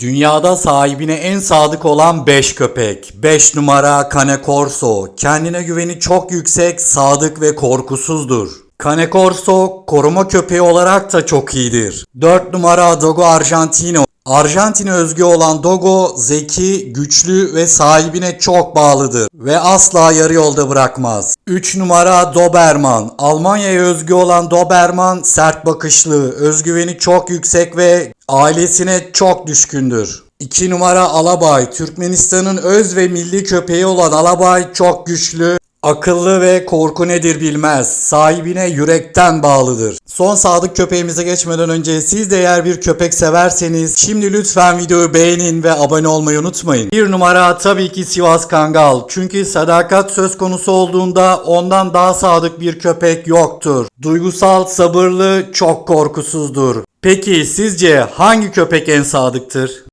Dünyada sahibine en sadık olan 5 köpek. 5 numara Cane Corso. Kendine güveni çok yüksek, sadık ve korkusuzdur. Cane Corso koruma köpeği olarak da çok iyidir. 4 numara Dogo Argentino. Arjantin'e özgü olan Dogo zeki, güçlü ve sahibine çok bağlıdır ve asla yarı yolda bırakmaz. 3 numara Doberman. Almanya'ya özgü olan Doberman sert bakışlı, özgüveni çok yüksek ve ailesine çok düşkündür. 2 numara Alabay. Türkmenistan'ın öz ve milli köpeği olan Alabay çok güçlü, Akıllı ve korku nedir bilmez. Sahibine yürekten bağlıdır. Son sadık köpeğimize geçmeden önce siz de eğer bir köpek severseniz şimdi lütfen videoyu beğenin ve abone olmayı unutmayın. Bir numara tabii ki Sivas Kangal. Çünkü sadakat söz konusu olduğunda ondan daha sadık bir köpek yoktur. Duygusal, sabırlı, çok korkusuzdur. Peki sizce hangi köpek en sadıktır?